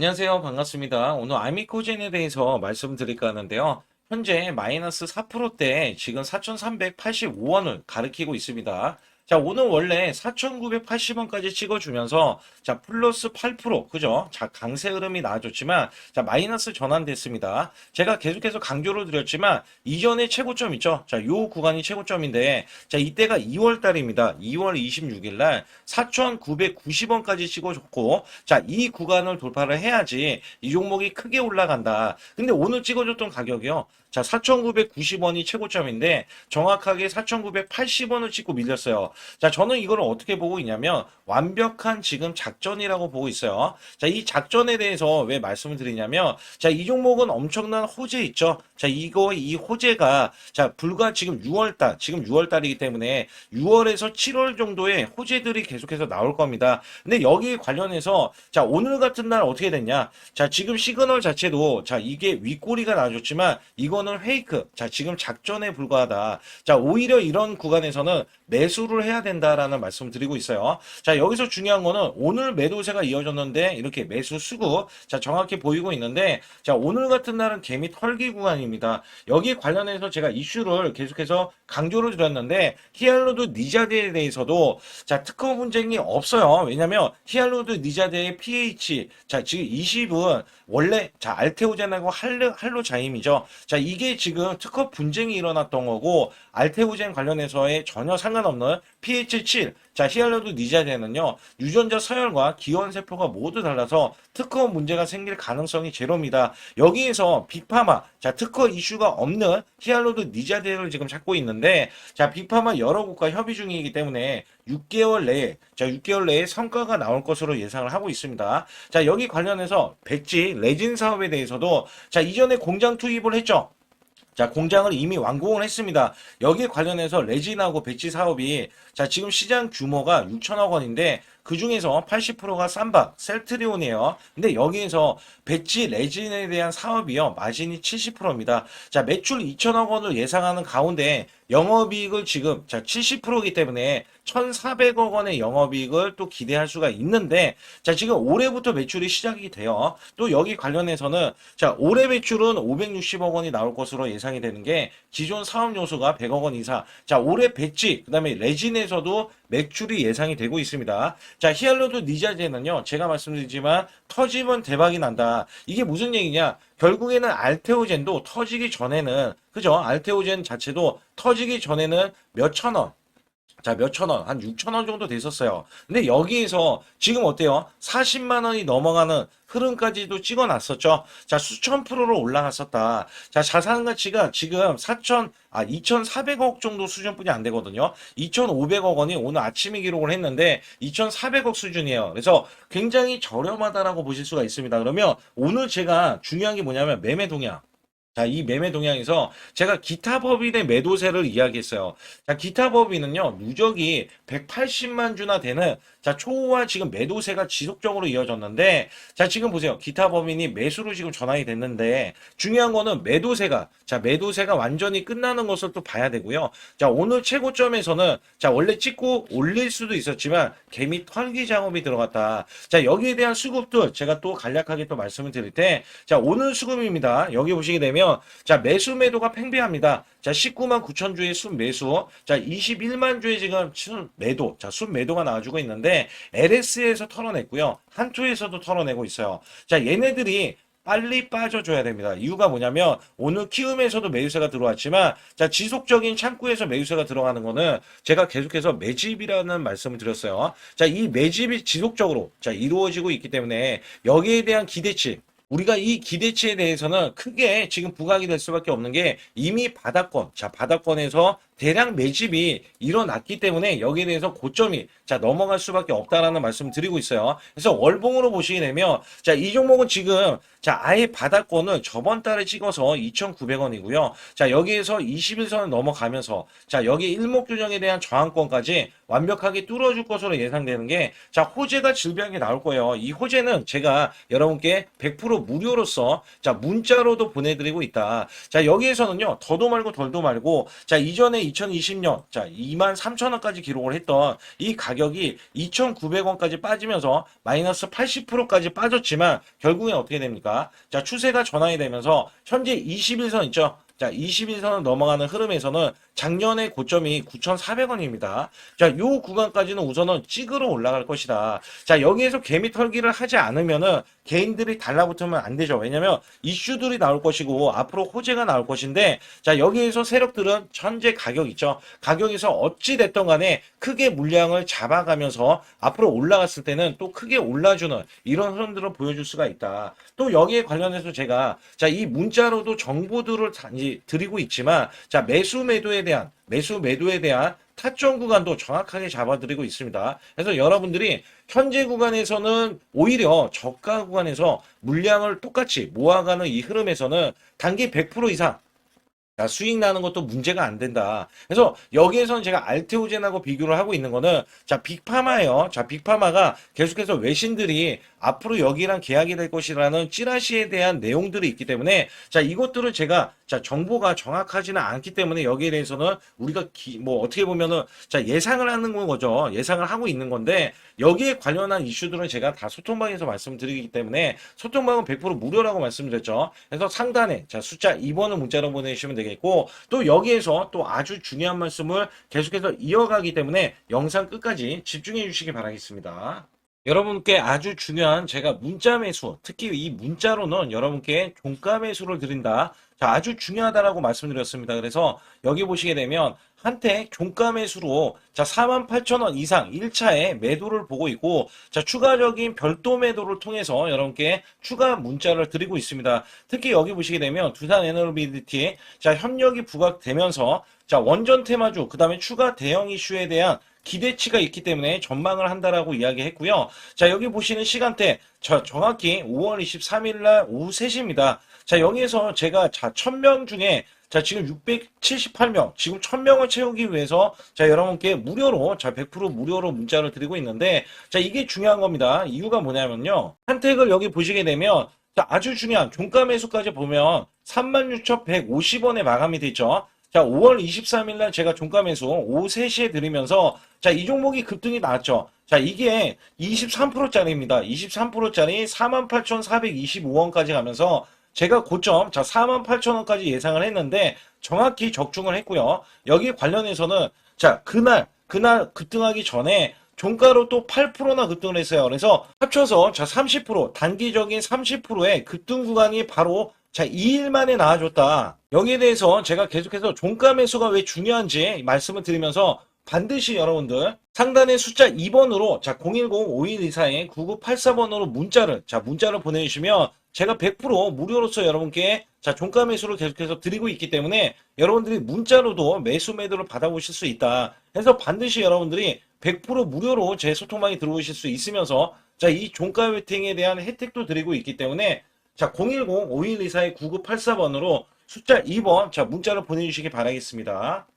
안녕하세요. 반갑습니다. 오늘 아미코젠에 대해서 말씀드릴까 하는데요. 현재 마이너스 4%대 지금 4,385원을 가리키고 있습니다. 자, 오늘 원래 4,980원까지 찍어주면서, 자, 플러스 8%, 그죠? 자, 강세 흐름이 나와줬지만, 자, 마이너스 전환됐습니다. 제가 계속해서 강조를 드렸지만, 이전에 최고점 있죠? 자, 요 구간이 최고점인데, 자, 이때가 2월 달입니다. 2월 26일 날 4,990원까지 찍어줬고, 자, 이 구간을 돌파를 해야지 이 종목이 크게 올라간다. 근데 오늘 찍어줬던 가격이요. 자, 4,990원이 최고점인데 정확하게 4,980원을 찍고 밀렸어요. 자, 저는 이걸 어떻게 보고 있냐면 완벽한 지금 작전이라고 보고 있어요. 자, 이 작전에 대해서 왜 말씀을 드리냐면 자, 이 종목은 엄청난 호재 있죠. 자, 이거 이 호재가 자, 불과 지금 6월 달, 지금 6월 달이기 때문에 6월에서 7월 정도의 호재들이 계속해서 나올 겁니다. 근데 여기 관련해서 자, 오늘 같은 날 어떻게 됐냐? 자, 지금 시그널 자체도 자, 이게 윗꼬리가 나와줬지만 이거 는 페이크. 자, 지금 작전에 불과하다. 자, 오히려 이런 구간에서는 매수를 해야 된다라는 말씀 드리고 있어요. 자, 여기서 중요한 거는 오늘 매도세가 이어졌는데 이렇게 매수 수급 자, 정확히 보이고 있는데 자, 오늘 같은 날은 개미 털기 구간입니다. 여기 관련해서 제가 이슈를 계속해서 강조를 드렸는데 히알로드 니자드에 대해서도 자, 특허 분쟁이 없어요. 왜냐면 히알로드 니자드의 pH 자, 지금 20은 원래 자, 알테오젠하고 할로 할로자임이죠. 자, 이게 지금 특허 분쟁이 일어났던 거고 알테오젠 관련해서의 전혀 상관 없는 pH 7 자, 히알루드 니자제는요, 유전자 서열과 기원 세포가 모두 달라서 특허 문제가 생길 가능성이 제로입니다. 여기에서 빅파마, 자, 특허 이슈가 없는 히알루드 니자제를 지금 찾고 있는데, 자, 빅파마 여러 국가 협의 중이기 때문에 6개월 내에, 자, 6개월 내에 성과가 나올 것으로 예상을 하고 있습니다. 자, 여기 관련해서 백지, 레진 사업에 대해서도, 자, 이전에 공장 투입을 했죠. 자, 공장을 이미 완공을 했습니다. 여기에 관련해서 레진하고 배치 사업이 자, 지금 시장 규모가 6천억 원인데 그 중에서 80%가 쌈박, 셀트리온이에요. 근데 여기에서 배치 레진에 대한 사업이요. 마진이 70%입니다. 자, 매출 2천억 원을 예상하는 가운데 영업이익을 지금 자, 70%이기 때문에 1,400억 원의 영업이익을 또 기대할 수가 있는데 자, 지금 올해부터 매출이 시작이 돼요. 또 여기 관련해서는 자, 올해 매출은 560억 원이 나올 것으로 예상이 되는 게 기존 사업 요소가 100억 원 이상. 자, 올해 배치, 그다음에 레진에 서도 매출이 예상이 되고 있습니다. 자, 히알루드 니자제는요, 제가 말씀드리지만 터지면 대박이 난다. 이게 무슨 얘기냐? 결국에는 알테오젠도 터지기 전에는, 그죠? 알테오젠 자체도 터지기 전에는 몇천 원, 자, 몇천 원, 한 6천 원 정도 됐었어요. 근데 여기에서 지금 어때요? 40만 원이 넘어가는 흐름까지도 찍어 놨었죠. 자, 수천 프로로 올라갔었다. 자, 자산 가치가 지금 4천, 아, 2,400억 정도 수준뿐이 안 되거든요. 2,500억 원이 오늘 아침에 기록을 했는데 2,400억 수준이에요. 그래서 굉장히 저렴하다라고 보실 수가 있습니다. 그러면 오늘 제가 중요한 게 뭐냐면 매매 동향. 자, 이 매매 동향에서 제가 기타 법인의 매도세를 이야기했어요. 자, 기타 법인은요, 누적이 180만 주나 되는, 자, 초과 지금 매도세가 지속적으로 이어졌는데, 자, 지금 보세요. 기타 법인이 매수로 지금 전환이 됐는데, 중요한 거는 매도세가, 자, 매도세가 완전히 끝나는 것을 또 봐야 되고요. 자, 오늘 최고점에서는, 자, 원래 찍고 올릴 수도 있었지만, 개미 털기 작업이 들어갔다. 자, 여기에 대한 수급들, 제가 또 간략하게 또 말씀을 드릴 때, 자, 오늘 수급입니다. 여기 보시게 되면, 자, 매수 매도가 팽배합니다. 자, 19만 9천 주의 순 매수. 자, 21만 주의 지금 순 매도. 자, 순 매도가 나와주고 있는데, LS에서 털어냈고요. 한초에서도 털어내고 있어요. 자, 얘네들이 빨리 빠져줘야 됩니다. 이유가 뭐냐면 오늘 키움에서도 매수세가 들어왔지만 자 지속적인 창구에서 매수세가 들어가는 거는 제가 계속해서 매집이라는 말씀을 드렸어요. 자 이 매집이 지속적으로 자 이루어지고 있기 때문에 여기에 대한 기대치 우리가 이 기대치에 대해서는 크게 지금 부각이 될 수밖에 없는 게 이미 바닥권, 자, 바닥권에서 대량 매집이 일어났기 때문에 여기에 대해서 고점이 자 넘어갈 수밖에 없다라는 말씀 드리고 있어요. 그래서 월봉으로 보시게 되면 자이 종목은 지금 자 아예 바닥권을 저번 달에 찍어서 2,900원이고요. 자 여기에서 21선을 넘어가면서 자 여기 일목균형에 대한 저항권까지 완벽하게 뚫어줄 것으로 예상되는 게 자 호재가 질비하게 나올 거예요. 이 호재는 제가 여러분께 100% 무료로서 자 문자로도 보내드리고 있다. 자 여기에서는요 더도 말고 덜도 말고 자 이전에 2020년 자 2만 3천 원까지 기록을 했던 이 가격이 2,900원까지 빠지면서 마이너스 80%까지 빠졌지만 결국엔 어떻게 됩니까? 자 추세가 전환이 되면서 현재 21선 있죠? 자 21선을 넘어가는 흐름에서는 작년의 고점이 9,400원입니다. 자, 요 구간까지는 우선은 찍으러 올라갈 것이다. 자, 여기에서 개미 털기를 하지 않으면은 개인들이 달라붙으면 안 되죠. 왜냐면 이슈들이 나올 것이고 앞으로 호재가 나올 것인데 자, 여기에서 세력들은 현재 가격 있죠. 가격에서 어찌 됐던 간에 크게 물량을 잡아가면서 앞으로 올라갔을 때는 또 크게 올라주는 이런 흐름들을 보여줄 수가 있다. 또 여기에 관련해서 제가 자, 이 문자로도 정보들을 드리고 있지만 자, 매수 매도에 대한 매수 매도에 대한 타점 구간도 정확하게 잡아드리고 있습니다. 그래서 여러분들이 현재 구간에서는 오히려 저가 구간에서 물량을 똑같이 모아가는 이 흐름에서는 단기 100% 이상 자, 수익 나는 것도 문제가 안 된다. 그래서 여기에서는 제가 알테오젠하고 비교를 하고 있는 거는 자, 빅파마예요. 자, 빅파마가 계속해서 외신들이 앞으로 여기랑 계약이 될 것이라는 찌라시에 대한 내용들이 있기 때문에 자, 이것들을 제가 자, 정보가 정확하지는 않기 때문에 여기에 대해서는 우리가 기, 뭐 어떻게 보면은 자, 예상을 하는 거죠. 예상을 하고 있는 건데 여기에 관련한 이슈들은 제가 다 소통방에서 말씀드리기 때문에 소통방은 100% 무료라고 말씀드렸죠. 그래서 상단에 자, 숫자 2번을 문자로 보내주시면 되겠 고 또 여기에서 또 아주 중요한 말씀을 계속해서 이어가기 때문에 영상 끝까지 집중해 주시기 바라겠습니다. 여러분께 아주 중요한 제가 문자 매수, 특히 이 문자로는 여러분께 종가 매수를 드린다. 자, 아주 중요하다라고 말씀드렸습니다. 그래서 여기 보시게 되면 한택 종가 매수로 자, 48,000원 이상 1차에 매도를 보고 있고 자, 추가적인 별도 매도를 통해서 여러분께 추가 문자를 드리고 있습니다. 특히 여기 보시게 되면 두산 에너비리티 자, 협력이 부각되면서 자, 원전 테마주 그다음에 추가 대형 이슈에 대한 기대치가 있기 때문에 전망을 한다라고 이야기했고요. 자, 여기 보시는 시간대 저 정확히 5월 23일 날 오후 3시입니다. 자, 여기에서 제가 자, 1000명 중에 자, 지금 678명, 지금 1000명을 채우기 위해서 자, 여러분께 무료로 자, 100% 무료로 문자를 드리고 있는데 자, 이게 중요한 겁니다. 이유가 뭐냐면요. 한택을 여기 보시게 되면 자, 아주 중요한 종가 매수까지 보면 36,150원에 마감이 되죠. 자, 5월 23일 날 제가 종가 매수 오후 3시에 드리면서 자, 이 종목이 급등이 나왔죠. 자, 이게 23%짜리입니다. 23%짜리 48,425원까지 가면서 제가 고점 자 48,000원까지 예상을 했는데 정확히 적중을 했고요. 여기 관련해서는 자, 그날 그날 급등하기 전에 종가로 또 8%나 급등을 했어요. 그래서 합쳐서 자 30% 단기적인 30%의 급등 구간이 바로 자 2일 만에 나와줬다. 여기에 대해서 제가 계속해서 종가 매수가 왜 중요한지 말씀을 드리면서 반드시 여러분들 상단의 숫자 2번으로 자 010-5124에 9984번으로 문자를 자 문자를 보내주시면 제가 100% 무료로서 여러분께 자 종가 매수를 계속해서 드리고 있기 때문에 여러분들이 문자로도 매수 매도를 받아보실 수 있다. 그래서 반드시 여러분들이 100% 무료로 제 소통방에 들어오실 수 있으면서 자 이 종가 웨팅에 대한 혜택도 드리고 있기 때문에 자 010-5124에 9984번으로 숫자 2번 자 문자를 보내주시기 바라겠습니다.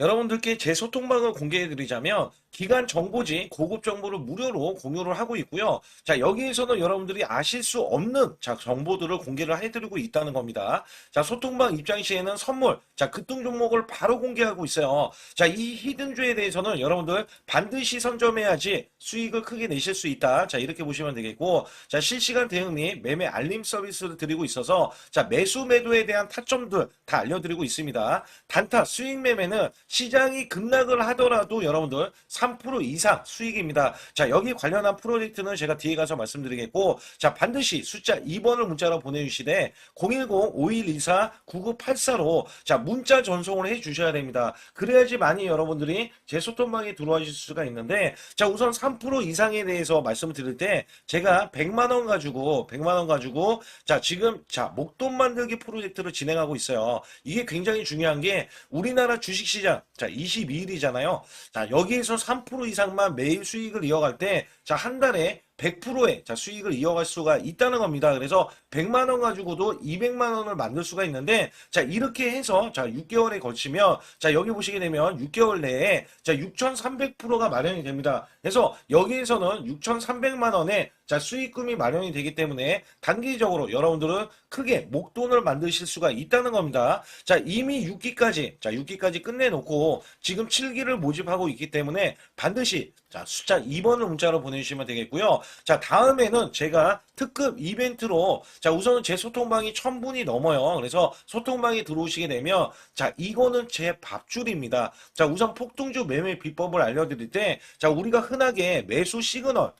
여러분들께 제 소통방을 공개해 드리자면 기간 정보지 고급 정보를 무료로 공유를 하고 있고요. 자, 여기에서는 여러분들이 아실 수 없는 자, 정보들을 공개를 해 드리고 있다는 겁니다. 자, 소통방 입장 시에는 선물, 자, 급등 종목을 바로 공개하고 있어요. 자, 이 히든주에 대해서는 여러분들 반드시 선점해야지 수익을 크게 내실 수 있다. 자, 이렇게 보시면 되겠고, 자, 실시간 대응 및 매매 알림 서비스를 드리고 있어서 자, 매수 매도에 대한 타점들 다 알려드리고 있습니다. 단타 수익 매매는 시장이 급락을 하더라도 여러분들 3% 이상 수익입니다. 자, 여기 관련한 프로젝트는 제가 뒤에 가서 말씀드리겠고, 자, 반드시 숫자 2번을 문자로 보내주시되, 010-5124-9984로, 자, 문자 전송을 해 주셔야 됩니다. 그래야지 많이 여러분들이 제 소통방에 들어와 주실 수가 있는데, 자, 우선 3% 이상에 대해서 말씀을 드릴 때, 제가 100만원 가지고, 100만원 가지고, 자, 지금, 자, 목돈 만들기 프로젝트를 진행하고 있어요. 이게 굉장히 중요한 게, 우리나라 주식시장, 자, 22일이잖아요. 자, 여기에서 3% 이상만 매일 수익을 이어갈 때, 자, 한 달에 100%의 자, 수익을 이어갈 수가 있다는 겁니다. 그래서 100만 원 가지고도 200만 원을 만들 수가 있는데 자, 이렇게 해서 자, 6개월에 거치면 자, 여기 보시게 되면 6개월 내에 자, 6,300%가 마련이 됩니다. 그래서 여기에서는 6,300만 원의 자, 수익금이 마련이 되기 때문에 단기적으로 여러분들은 크게 목돈을 만드실 수가 있다는 겁니다. 자, 이미 6기까지, 자, 6기까지 끝내놓고 지금 7기를 모집하고 있기 때문에 반드시 자, 숫자 2번을 문자로 보내주시면 되겠고요. 자, 다음에는 제가 특급 이벤트로 자, 우선은 제 소통방이 1000분이 넘어요. 그래서 소통방에 들어오시게 되면 자, 이거는 제 밥줄입니다. 자, 우선 폭등주 매매 비법을 알려드릴 때 자, 우리가 흔하게 매수 시그널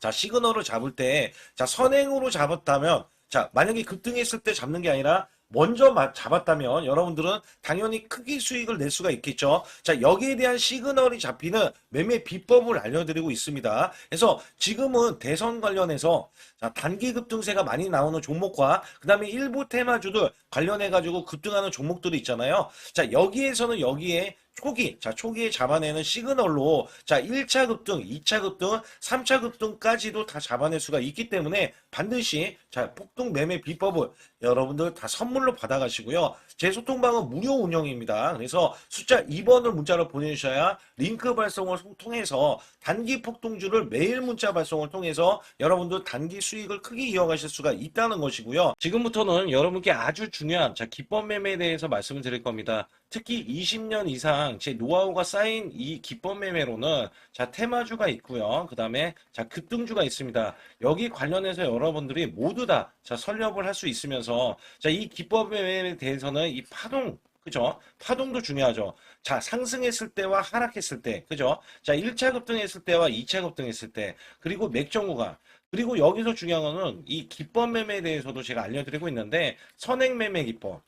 자, 시그널을 잡을 때, 자, 선행으로 잡았다면, 자, 만약에 급등했을 때 잡는 게 아니라, 먼저 마- 잡았다면 여러분들은 당연히 크게 수익을 낼 수가 있겠죠. 자, 여기에 대한 시그널이 잡히는 매매 비법을 알려드리고 있습니다. 그래서 지금은 대선 관련해서 자, 단기 급등세가 많이 나오는 종목과 그 다음에 일부 테마주들 관련해 가지고 급등하는 종목들이 있잖아요. 자, 여기에서는 여기에 초기, 자, 초기에 잡아내는 시그널로, 자, 1차 급등, 2차 급등, 3차 급등까지도 다 잡아낼 수가 있기 때문에 반드시, 자, 폭등 매매 비법을 여러분들 다 선물로 받아가시고요. 제 소통방은 무료 운영입니다. 그래서 숫자 2번을 문자로 보내주셔야 링크 발송을 통해서 단기 폭등주를 매일 문자 발송을 통해서 여러분들 단기 수 익을 크게 이어가실 수가 있다는 것이고요. 지금부터는 여러분께 아주 중요한, 자, 기법 매매에 대해서 말씀을 드릴 겁니다. 특히 20년 이상 제 노하우가 쌓인 이 기법 매매로는 자 테마주가 있고요. 그 다음에 자 급등주가 있습니다. 여기 관련해서 여러분들이 모두 다 자 설립을 할 수 있으면서 자 이 기법 매매에 대해서는 이 파동 그죠? 파동도 중요하죠. 자, 상승했을 때와 하락했을 때, 그죠? 자, 1차 급등했을 때와 2차 급등했을 때, 그리고 맥정 구간, 그리고 여기서 중요한 거는 이 기법 매매에 대해서도 제가 알려드리고 있는데, 선행 매매 기법.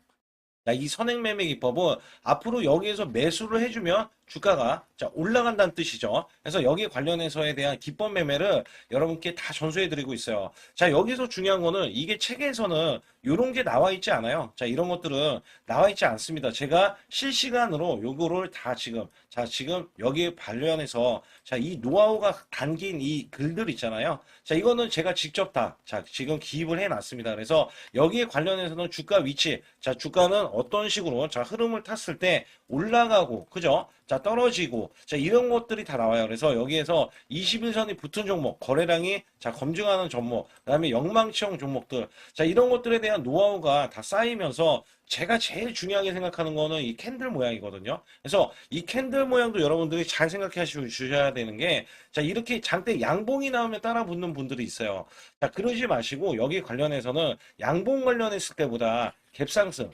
자, 이 선행 매매 기법은 앞으로 여기에서 매수를 해주면 주가가 자, 올라간다는 뜻이죠. 그래서 여기 관련해서에 대한 기법 매매를 여러분께 다 전수해 드리고 있어요. 자, 여기서 중요한 거는 이게 책에서는 이런 게 나와 있지 않아요. 자, 이런 것들은 나와 있지 않습니다. 제가 실시간으로 요거를 다 지금, 자, 지금 여기에 관련해서 자, 이 노하우가 담긴 이 글들 있잖아요. 자, 이거는 제가 직접 다, 자, 지금 기입을 해 놨습니다. 그래서 여기에 관련해서는 주가 위치, 자, 주가는 어떤 식으로, 자, 흐름을 탔을 때 올라가고, 그죠? 자, 떨어지고, 자, 이런 것들이 다 나와요. 그래서 여기에서 21선이 붙은 종목, 거래량이, 자, 검증하는 종목, 그 다음에 영망치형 종목들, 자, 이런 것들에 대한 노하우가 다 쌓이면서 제가 제일 중요하게 생각하는 거는 이 캔들 모양이거든요. 그래서 이 캔들 모양도 여러분들이 잘 생각해 주셔야 되는 게, 자, 이렇게 장대 양봉이 나오면 따라 붙는 분들이 있어요. 자, 그러지 마시고, 여기 관련해서는 양봉 관련했을 때보다 갭상승,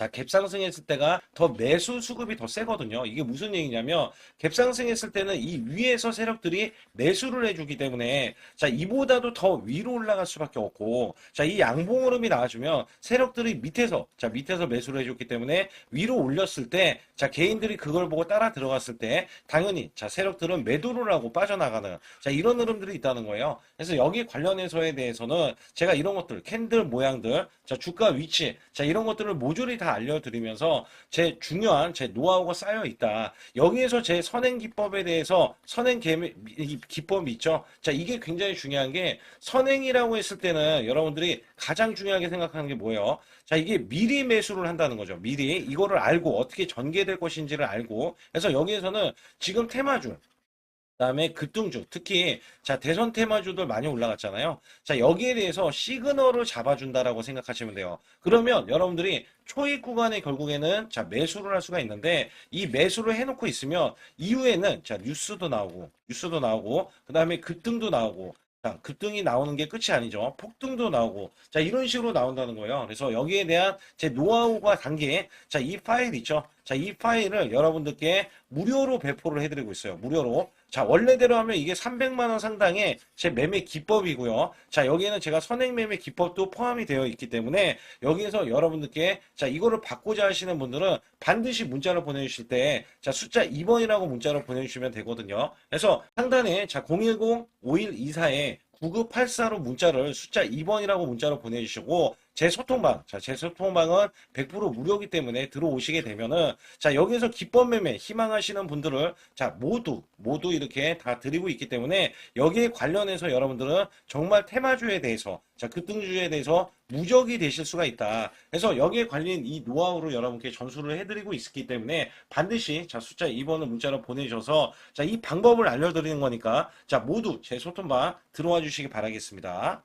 자, 갭상승했을 때가 더 매수 수급이 더 세거든요. 이게 무슨 얘기냐면 갭상승했을 때는 이 위에서 세력들이 매수를 해주기 때문에 자, 이보다도 더 위로 올라갈 수밖에 없고 자, 이 양봉 흐름이 나와주면 세력들이 밑에서 자, 밑에서 매수를 해줬기 때문에 위로 올렸을 때 자, 개인들이 그걸 보고 따라 들어갔을 때 당연히 자, 세력들은 매도를 하고 빠져나가는 자, 이런 흐름들이 있다는 거예요. 그래서 여기 관련해서에 대해서는 제가 이런 것들 캔들 모양들 자, 주가 위치 자, 이런 것들을 모조리 다 알려드리면서 제 중요한 제 노하우가 쌓여 있다. 여기에서 제 선행 기법에 대해서 선행 기법이 있죠. 자, 이게 굉장히 중요한 게 선행이라고 했을 때는 여러분들이 가장 중요하게 생각하는 게 뭐예요? 자, 이게 미리 매수를 한다는 거죠. 미리 이거를 알고 어떻게 전개될 것인지를 알고 그래서 여기에서는 지금 테마주 그다음에 급등주 특히 자 대선 테마주들 많이 올라갔잖아요. 자 여기에 대해서 시그널을 잡아준다라고 생각하시면 돼요. 그러면 여러분들이 초입 구간에 결국에는 자 매수를 할 수가 있는데 이 매수를 해놓고 있으면 이후에는 자 뉴스도 나오고 뉴스도 나오고 그다음에 급등도 나오고 자, 급등이 나오는 게 끝이 아니죠. 폭등도 나오고. 자, 이런 식으로 나온다는 거예요. 그래서 여기에 대한 제 노하우가 담긴, 자, 이 파일 있죠. 자, 이 파일을 여러분들께 무료로 배포를 해드리고 있어요. 무료로. 자, 원래대로 하면 이게 300만원 상당의 제 매매 기법이고요. 자, 여기에는 제가 선행 매매 기법도 포함이 되어 있기 때문에 여기에서 여러분들께 자, 이거를 받고자 하시는 분들은 반드시 문자를 보내주실 때 자, 숫자 2번이라고 문자를 보내주시면 되거든요. 그래서 상단에 자, 010-5124에 9984로 문자를 숫자 2번이라고 문자로 보내주시고 제 소통방, 자, 제 소통방은 100% 무료이기 때문에 들어오시게 되면은, 자, 여기서 기법 매매 희망하시는 분들을, 자, 모두, 모두 이렇게 다 드리고 있기 때문에, 여기에 관련해서 여러분들은 정말 테마주에 대해서, 자, 급등주에 대해서 무적이 되실 수가 있다. 그래서 여기에 관련 이 노하우를 여러분께 전수를 해드리고 있기 때문에, 반드시, 자, 숫자 2번을 문자로 보내주셔서, 자, 이 방법을 알려드리는 거니까, 자, 모두 제 소통방 들어와 주시기 바라겠습니다.